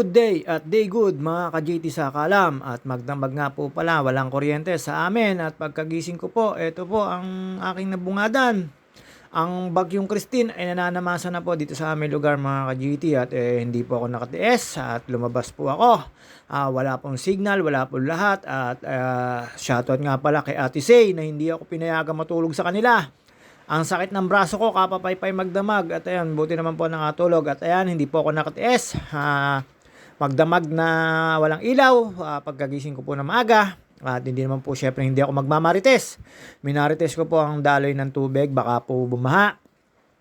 Good day at day good mga ka-JT sa Kalam at magdamag nga po pala walang kuryente sa amin at pagkagising ko po ito po ang aking nabungadan. Ang bagyong Christine ay nananamasa na po dito sa aming lugar mga ka-GT at eh, hindi po ako nakatiis at lumabas po ako. Ah, wala pong signal, wala pong lahat at uh, shoutout nga pala kay Ate Say na hindi ako pinayagan matulog sa kanila. Ang sakit ng braso ko, kapapaypay magdamag. At ayan, buti naman po nakatulog. At ayan, hindi po ako nakatiis. Ah, magdamag na walang ilaw. Ah, pagkagising ko po na maaga. At hindi naman po syempre hindi ako magmamarites. Minarites ko po ang daloy ng tubig. Baka po bumaha.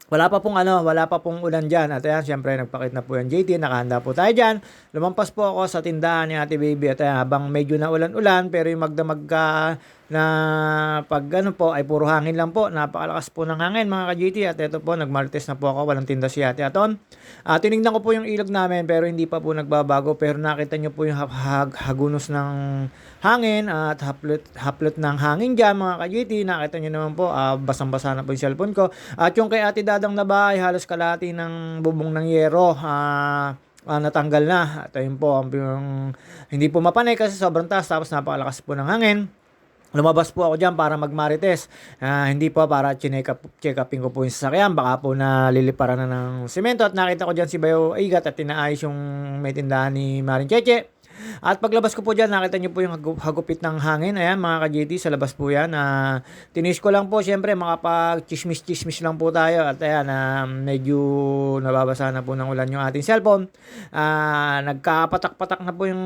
Wala pa pong ano, wala pa pong ulan dyan. At ayan, syempre nagpakit na po yan JT, nakahanda po tayo dyan. Lumampas po ako sa tindahan ni Ate Baby at ayan, habang medyo na ulan-ulan pero yung magdamag ka na pag ano po ay puro hangin lang po. Napakalakas po ng hangin mga ka-GT at ito po nagmarites na po ako, walang tinda si Ate Aton. Uh, tinignan ko po yung ilog namin pero hindi pa po nagbabago pero nakita nyo po yung hag- hag- hagunos ng hangin at haplot, haplot ng hangin dyan mga ka-GT. Nakita nyo naman po, uh, basang-basa na po yung cellphone ko. At yung kay Ate Dadang na bahay, halos kalati ng bubong ng yero. Uh, uh, natanggal na. At ayun po, yung, hindi po mapanay kasi sobrang taas tapos napakalakas po ng hangin. Lumabas po ako dyan para magmarites. Uh, hindi po para check, up, check upin ko po yung sasakyan. Baka po naliliparan na ng semento. At nakita ko dyan si Bayo Igat at tinaayos yung may tindahan ni Marin Cheche. At paglabas ko po dyan, nakita nyo po yung hagupit ng hangin. Ayan, mga ka-JT, sa labas po yan. Uh, tinis ko lang po, syempre, makapag-chismis-chismis lang po tayo. At ayan, uh, medyo nababasa na po ng ulan yung ating cellphone. Uh, nagkapatak-patak na po yung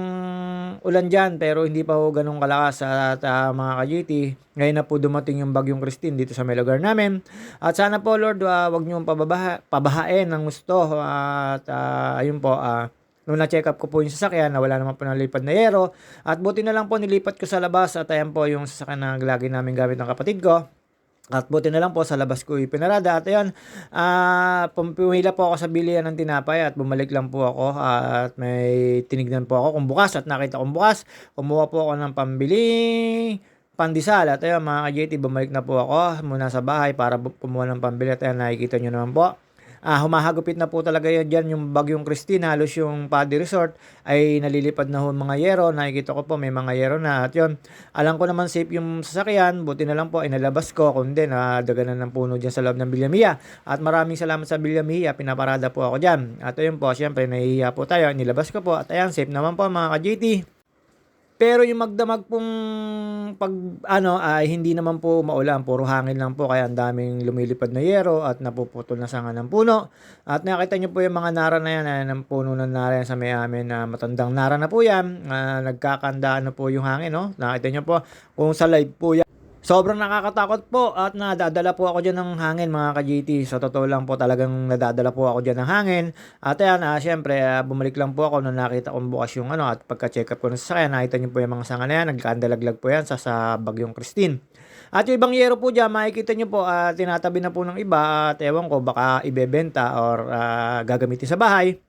ulan dyan, pero hindi pa po ganun kalakas at uh, mga ka-JT. Ngayon na po dumating yung bagyong Christine dito sa may lugar namin. At sana po, Lord, uh, wag nyo pababaha, pabahain ng gusto. At uh, ayun po, uh, Nung na-check up ko po yung sasakyan na wala naman po nalipad na yero. At buti na lang po nilipat ko sa labas at ayan po yung sasakyan na lagi namin gamit ng kapatid ko. At buti na lang po sa labas ko ipinarada. At ayun, uh, pumila po ako sa bilihan ng tinapay at bumalik lang po ako. At may tinignan po ako kung bukas at nakita kong bukas. Kumuha po ako ng pambili pandesal. At ayun mga ka-JT, bumalik na po ako muna sa bahay para kumuha ng pambili. At ayun, nakikita nyo naman po uh, humahagupit na po talaga yan dyan yung bagyong Christine halos yung Paddy Resort ay nalilipad na ho mga yero. Nakikita ko po may mga yero na at yun. Alam ko naman safe yung sasakyan buti na lang po ay nalabas ko kundi na daganan ng puno dyan sa loob ng Bilyamia at maraming salamat sa Bilyamia pinaparada po ako dyan. At ayun po syempre nahihiya po tayo nilabas ko po. At ayan safe naman po mga ka-JT pero yung magdamag pong pag ano ay hindi naman po maulan, puro hangin lang po kaya ang daming lumilipad na yero at napuputol na sanga ng puno. At nakita niyo po yung mga nara na yan, ay, ng puno ng nara sa may amin na matandang nara na po yan. Uh, nagkakandaan na po yung hangin, no? Nakita niyo po kung sa live po yan. Sobrang nakakatakot po at nadadala po ako dyan ng hangin mga ka-GT. Sa totoo lang po talagang nadadala po ako dyan ng hangin. At ayan, uh, syempre, uh, bumalik lang po ako nung nakita kong bukas yung ano at pagka-check up ko ng sasakyan, nakita niyo po yung mga sanga na yan, nagkandalaglag po yan sa, sa bagyong Christine. At yung ibang yero po dyan, makikita nyo po, uh, tinatabi na po ng iba at ewan ko, baka ibebenta or uh, gagamitin sa bahay.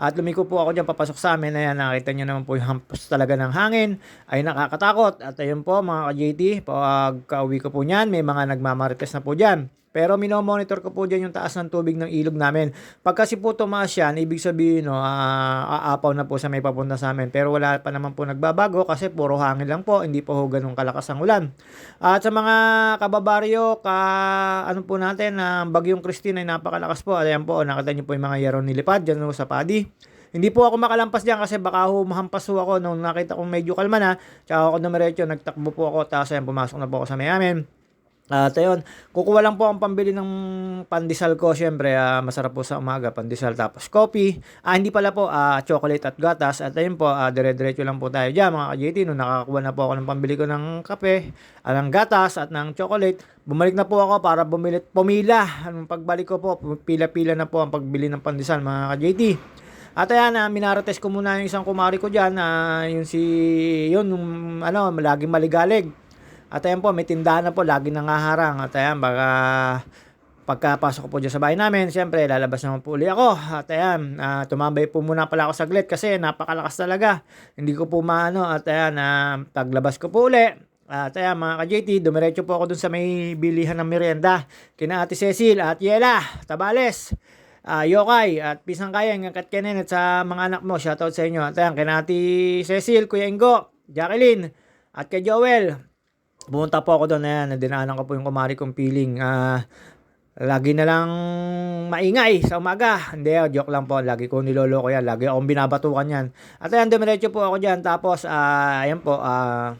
At lumiko po ako dyan papasok sa amin. Ayan, nakita nyo naman po yung hampas talaga ng hangin. Ay nakakatakot. At ayun po mga ka-JT, pag kauwi ko po niyan, may mga nagmamarites na po dyan. Pero minomonitor ko po dyan yung taas ng tubig ng ilog namin. Pag kasi po tumaas yan, ibig sabihin, no, uh, aapaw na po sa may papunta sa amin. Pero wala pa naman po nagbabago kasi puro hangin lang po, hindi po ho ganun kalakas ang ulan. At sa mga kababaryo, ka, ano po natin, uh, bagyong Christine ay napakalakas po. Ayan po, nakita niyo po yung mga yaron nilipad dyan no, sa padi. Hindi po ako makalampas diyan kasi baka ho mahampas ho ako nung nakita kong medyo kalma na. Tsaka ako dumiretso, nagtakbo po ako, tapos ayan, pumasok na po ako sa may amin. At uh, ayun, kukuha lang po ang pambili ng pandesal ko. Siyempre, uh, masarap po sa umaga, pandesal tapos coffee. Ah, hindi pala po, uh, chocolate at gatas. At ayun po, uh, dire-diretso lang po tayo dyan mga ka-JT. Nung nakakuha na po ako ng pambili ko ng kape, uh, ng gatas at ng chocolate, bumalik na po ako para bumili, pumila. Anong pagbalik ko po, pila-pila na po ang pagbili ng pandesal mga ka-JT. At ayan, uh, minarates ko muna yung isang kumari ko dyan, uh, yung si, yun, yung, ano, laging maligalig. At ayan po, may tindahan na po, lagi nangaharang. At ayan, baka pagkapasok ko po dyan sa bahay namin, siyempre, lalabas naman po uli ako. At ayan, uh, tumambay po muna pala ako saglit kasi napakalakas talaga. Hindi ko po maano. At ayan, uh, paglabas ko po uli, at ayan mga ka-JT, dumiretso po ako dun sa may bilihan ng merienda. Kina Ate Cecil at Yela, Tabales. ah, Yokay at Pisang Kayang, ang Kat Kenen at sa mga anak mo. Shoutout sa inyo. At ayan, kay Cecil, Kuya Ingo, Jacqueline, at kay Joel. Pumunta po ako doon. Ayan, dinaanan ko po yung kumari kong feeling. Ah, lagi na lang maingay sa umaga. Hindi, oh, joke lang po. Lagi ko niloloko yan. Lagi akong binabatukan yan. At ayan, dumiretso po ako dyan. Tapos, ah, ayan po, ah,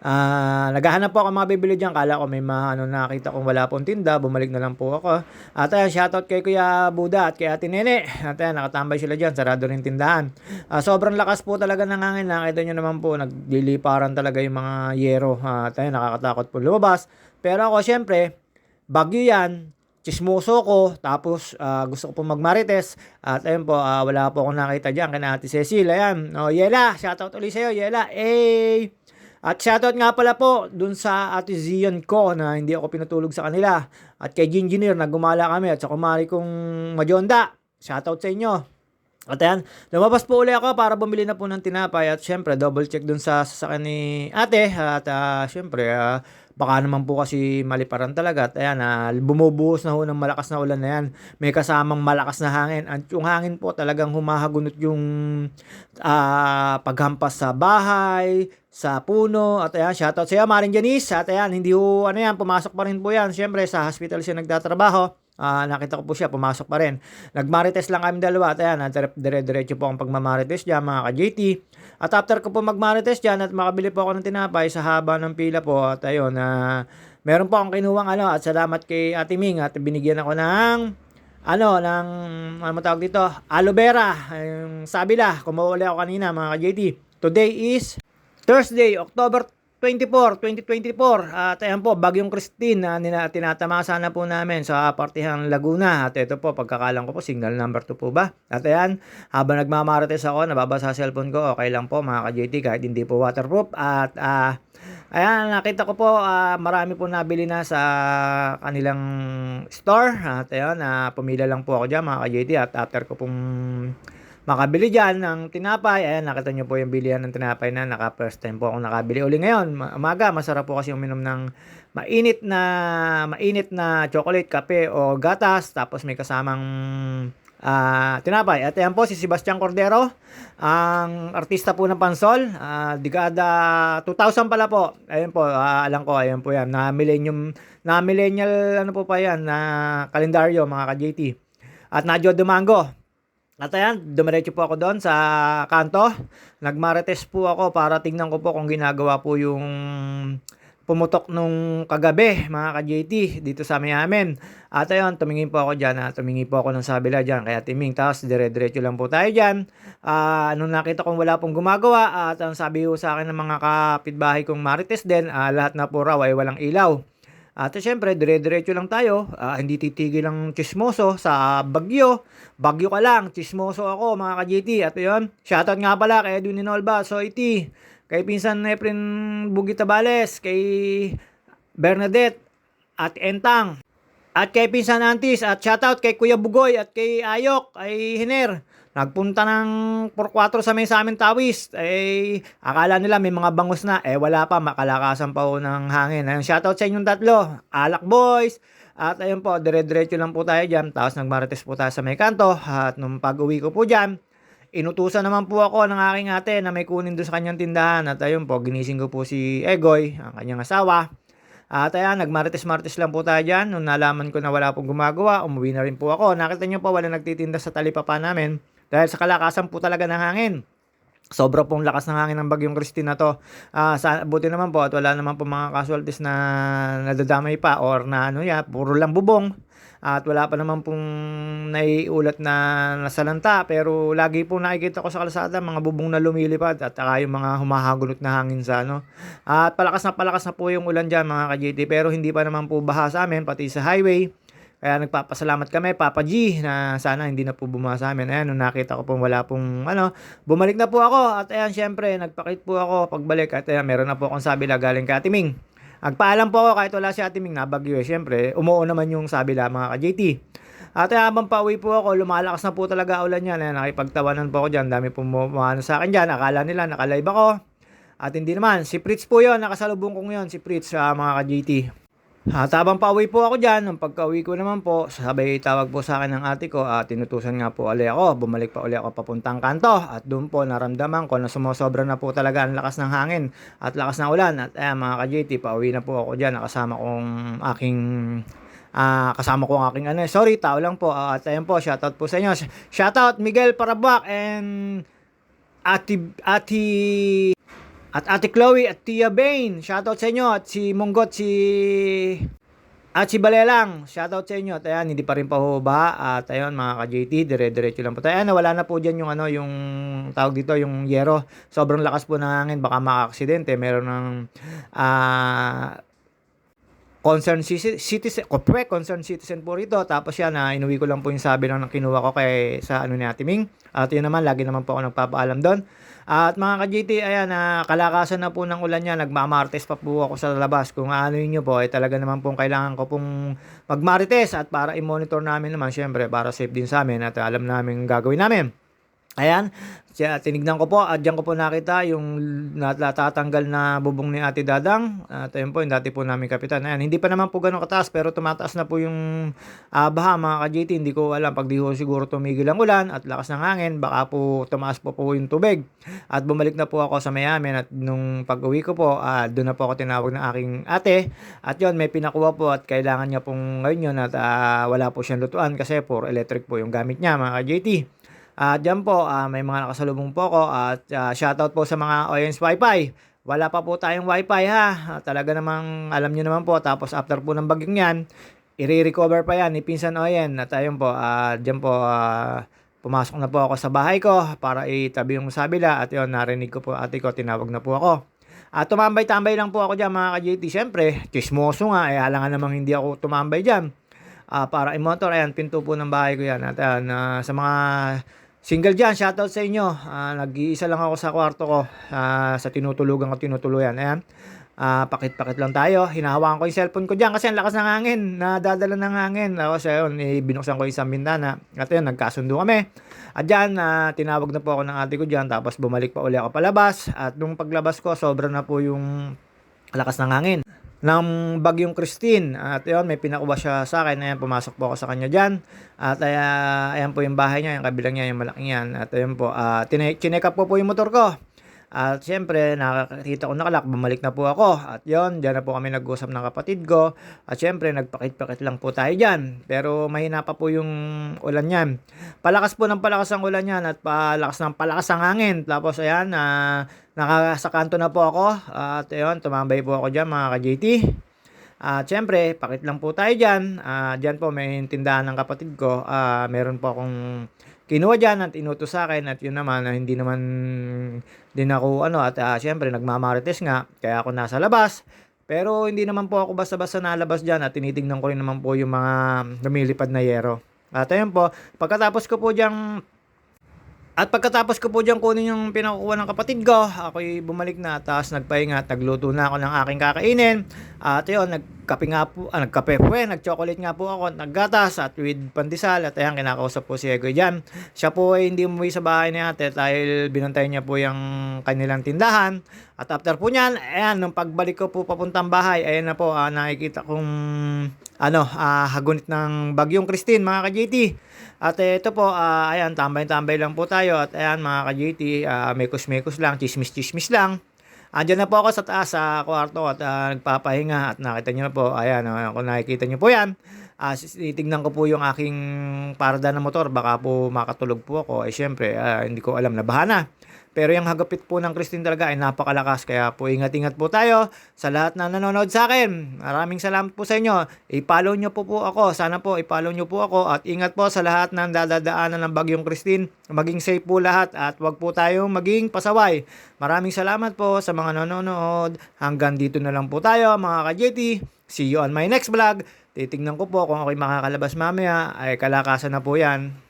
Ah, naghahanap po ako mga bibili diyan. Kala ko may mga ano nakita kong wala pong tinda, bumalik na lang po ako. At ayan, shoutout kay Kuya Buda at kay Ate Nene. At ayan, nakatambay sila diyan, sarado rin tindahan. Ah, sobrang lakas po talaga ng hangin. Nakita nyo naman po, nagliliparan talaga yung mga yero. Ah, at ayan, nakakatakot po lumabas. Pero ako, syempre, bagyo yan, chismoso ko, tapos ah, gusto ko po magmarites, at ayun po, ah, wala po akong nakita dyan, kay Ate Cecil, ayan, oh, Yela, shoutout ulit sa'yo, Yela, eh, at shoutout nga pala po dun sa Ate Zion ko na hindi ako pinatulog sa kanila. At kay Gingineer na gumala kami at sa kumari kong Majonda. Shoutout sa inyo. At ayan, lumabas po uli ako para bumili na po ng tinapay at syempre double check dun sa sasakyan ni ate at uh, syempre ah, baka naman po kasi maliparan talaga at ayan, ah, bumubuhos na ho ng malakas na ulan na yan. May kasamang malakas na hangin at yung hangin po talagang humahagunot yung ah, paghampas sa bahay, sa puno at ayan, shoutout sa iyo Maring Janice at ayan, hindi ho, ano yan, pumasok pa rin po yan. Syempre sa hospital siya nagtatrabaho. Ah, nakita ko po siya, pumasok pa rin. Nagmarites lang kami dalawa at ayan, dire-diretso po akong pagmamarites dyan mga ka-JT. At after ko po magmarites dyan at makabili po ako ng tinapay sa haba ng pila po at ayun, na meron po akong kinuwang ano at salamat kay Ate Ming at binigyan ako ng ano, ng, ano tawag dito, aloe vera. Yung sabi la, kumuuli ako kanina mga ka-JT. Today is Thursday, October 24, 2024. At ayan po, Bagyong Christine na nina, tinatamasa na po namin sa partihang Laguna. At ito po, pagkakalang ko po, signal number 2 po ba? At ayan, habang nagmamarites ako, nababasa sa cellphone ko, okay lang po mga ka-JT kahit hindi po waterproof. At ah, ayan, nakita ko po, ah, marami po nabili na sa kanilang store. At ayan, ah, pumila lang po ako dyan mga ka-JT. At after ko pong makabili dyan ng tinapay. Ayan, nakita nyo po yung bilihan ng tinapay na naka first time po ako nakabili uli ngayon. Ma- Umaga, masarap po kasi uminom ng mainit na mainit na chocolate, kape o gatas. Tapos may kasamang ah, tinapay. At ayan po si Sebastian Cordero, ang artista po ng Pansol. ah, Digada 2000 pala po. Ayun po, ah, alam ko, ayun po yan. Na millennium, na millennial, ano po pa yan, na kalendaryo, mga ka-JT. At Nadyo Dumango, at ayan, dumiretso po ako doon sa kanto. Nagmarites po ako para tingnan ko po kung ginagawa po yung pumutok nung kagabi, mga ka-JT, dito sa amin amin. At ayun, tumingin po ako dyan, ha? tumingin po ako ng sabila dyan, kaya timing, tapos dire-diretso lang po tayo dyan. Ah, nung nakita kong wala pong gumagawa, at ang sabi ko sa akin ng mga kapitbahay kong marites din, ah, lahat na po raw ay walang ilaw. At syempre, dire-diretso lang tayo. Ah, hindi titigil ang chismoso sa bagyo. Bagyo ka lang, chismoso ako mga ka-JT. At yun, shoutout nga pala kay Edwin Inolba, so iti, kay Pinsan Efren Bugi Tabales, kay Bernadette, at Entang. At kay Pinsan Antis, at shoutout kay Kuya Bugoy, at kay Ayok, ay Hiner. Nagpunta ng 4-4 sa may sa amin tawis. Eh, akala nila may mga bangus na. Eh, wala pa. Makalakasan pa po ng hangin. Ayun, shoutout sa inyong tatlo. Alak Boys. At ayun po, dire-diretso lang po tayo dyan. Tapos nagmarites po tayo sa may kanto. At nung pag-uwi ko po dyan, inutusan naman po ako ng aking ate na may kunin doon sa kanyang tindahan. At ayun po, ginising ko po si Egoy, ang kanyang asawa. At ayan, nagmarites-marites lang po tayo dyan. Nung nalaman ko na wala pong gumagawa, umuwi na rin po ako. Nakita nyo po, wala nagtitinda sa talipapa namin. Dahil sa kalakasan po talaga ng hangin. Sobra pong lakas ng hangin ng bagyong Christine na to. Ah, sa, buti naman po at wala naman po mga casualties na nadadamay pa or na ano ya, puro lang bubong. At wala pa naman pong naiulat na nasalanta pero lagi po nakikita ko sa kalsada mga bubong na lumilipad at saka yung mga humahagunot na hangin sa ano. At palakas na palakas na po yung ulan dyan mga ka-JT pero hindi pa naman po baha sa amin pati sa highway. Kaya nagpapasalamat kami, Papa G, na sana hindi na po bumaha sa amin. Ayan, nung nakita ko pong wala pong, ano, bumalik na po ako. At ayan, syempre, nagpakit po ako pagbalik. At ayan, meron na po akong sabila galing kay Atiming. Nagpaalam po ako kahit wala si Atiming, nabagyo eh. Syempre, umuo naman yung sabila mga ka-JT. At ayan, habang pauwi po ako, lumalakas na po talaga ulan yan. Ayan, nakipagtawanan po ako dyan. Dami po ano sa akin dyan. Akala nila, nakalive ako. At hindi naman, si Fritz po yon nakasalubong ko ngayon, si Fritz sa mga ka-JT. At habang pauwi po ako dyan, nung pagka-uwi ko naman po, sabay tawag po sa akin ng ate ko at tinutusan nga po uli ako. Bumalik pa uli ako papuntang kanto at doon po naramdaman ko na sumusobra na po talaga ang lakas ng hangin at lakas ng ulan. At ayan mga ka-JT, pauwi na po ako dyan. Nakasama kong aking ah kasama ko ang aking ano, eh, sorry, tao lang po. Ah, at ayan po, shoutout po sa inyo. Shoutout Miguel Parabuak and Ati, Ati at Ate Chloe at Tia Bain, shoutout sa inyo. At si Munggot, si... At si Balelang, shoutout sa inyo. At ayan, hindi pa rin pahuba. At ayun, mga ka-JT, dire-diretso lang po tayo. Ayan, wala na po dyan yung ano, yung tawag dito, yung yero. Sobrang lakas po ng hangin, baka maka-aksidente. Meron ng ah concerned ci- citizen, kopre, concerned citizen po rito. Tapos yan, na inuwi ko lang po yung sabi ng kinuha ko kay sa ano ni Ate Ming. At yun naman, lagi naman po ako nagpapaalam doon. At mga ka-GT, ayan, na kalakasan na po ng ulan niya, nagmamartes pa po ako sa labas. Kung ano nyo po, ay talaga naman pong kailangan ko pong magmarites at para i-monitor namin naman, syempre, para safe din sa amin at alam namin gagawin namin. Ayan, siya, tinignan ko po at diyan ko po nakita yung natatanggal na bubong ni Ate Dadang. At ayun po, yung dati po namin kapitan. Ayan, hindi pa naman po ganun kataas pero tumataas na po yung ah, baha mga ka-JT. Hindi ko alam pag di ko siguro tumigil ang ulan at lakas ng hangin, baka po tumaas po po yung tubig. At bumalik na po ako sa Mayamin at nung pag-uwi ko po, ah, doon na po ako tinawag ng aking ate. At yon may pinakuha po at kailangan niya pong ngayon yun at ah, wala po siyang lutuan kasi for electric po yung gamit niya mga ka-JT. At dyan po, ah, may mga nakasalubong po ako at ah, shoutout po sa mga Oyens Wi-Fi. Wala pa po tayong Wi-Fi ha. Ah, talaga namang alam nyo naman po. Tapos after po ng bagyong yan, i-recover pa yan ni Pinsan Oyen. At ayun po, ah, dyan po, ah, pumasok na po ako sa bahay ko para itabi yung sabila. At yun, narinig ko po ate ko, tinawag na po ako. At tumambay-tambay lang po ako dyan mga ka-JT. Siyempre, chismoso nga. Eh, alangan namang hindi ako tumambay dyan. Ah, para i-motor, ayan, pinto po ng bahay ko yan. At ayan, ah, sa mga Single dyan, shoutout sa inyo. Ah, nag-iisa lang ako sa kwarto ko ah, sa tinutulugan ko, tinutuluyan. Ayan. Ah, pakit-pakit lang tayo. Hinahawakan ko yung cellphone ko dyan kasi ang lakas ng hangin. Nadadala ng hangin. Tapos ayun, eh, binuksan ko isang bintana. At ayun, nagkasundo kami. At dyan, ah, tinawag na po ako ng ate ko dyan. Tapos bumalik pa uli ako palabas. At nung paglabas ko, sobra na po yung lakas ng hangin ng bagyong Christine. At yun, may pinakuha siya sa akin. Ayan, pumasok po ako sa kanya dyan. At uh, ayan po yung bahay niya, yung kabilang niya, yung malaking yan. At ayun po, uh, chinek up po po yung motor ko. At syempre, nakakita ko nakalak, bumalik na po ako. At yon dyan na po kami nag-usap ng kapatid ko. At syempre, nagpakit-pakit lang po tayo dyan. Pero mahina pa po yung ulan yan. Palakas po ng palakas ang ulan yan at palakas ng palakas ang hangin. Tapos ayan, uh, nakasa kanto na po ako. At ayun, tumambay po ako dyan mga ka-JT. At uh, syempre, pakit lang po tayo dyan. Uh, dyan po may tindahan ng kapatid ko. Uh, meron po akong kinuha dyan at inutos sa akin at yun naman na hindi naman din ako ano at uh, syempre nagmamarites nga kaya ako nasa labas pero hindi naman po ako basta-basta nalabas dyan at tinitingnan ko rin naman po yung mga lumilipad na yero at ayun po pagkatapos ko po diyang at pagkatapos ko po dyan kunin yung pinakukuha ng kapatid ko, ako'y bumalik na, tapos nagpahinga at nagluto na ako ng aking kakainin. At yun, nagkape nga po, ah, nagkape po eh, nagchocolate nga po ako, naggatas at with pandesal. At ayan, kinakausap po si Egoy dyan. Siya po ay hindi umuwi sa bahay ni ate dahil binantay niya po yung kanilang tindahan. At after po niyan, ayan, nung pagbalik ko po papuntang bahay, ayan na po, ah, nakikita kong ano, ah, hagunit ng bagyong Christine, mga ka-JT. At ito po, uh, ayan, tambay-tambay lang po tayo. At ayan, mga ka-JT, uh, mekos-mekos lang, chismis-chismis lang. Andiyan na po ako sa taas sa kwarto at uh, nagpapahinga at nakita niyo na po, ayan, uh, kung nakikita niyo po yan, uh, titignan ko po yung aking parada ng motor, baka po makatulog po ako. Eh syempre, uh, hindi ko alam na bahana. Pero yung hagapit po ng Christine talaga ay napakalakas. Kaya po ingat-ingat po tayo sa lahat na nanonood sa akin. Maraming salamat po sa inyo. I-follow nyo po po ako. Sana po i-follow nyo po ako. At ingat po sa lahat ng dadadaanan ng bagyong Christine. Maging safe po lahat at wag po tayong maging pasaway. Maraming salamat po sa mga nanonood. Hanggang dito na lang po tayo mga ka-JT. See you on my next vlog. Titignan ko po kung ako'y makakalabas mamaya. Ay kalakasan na po yan.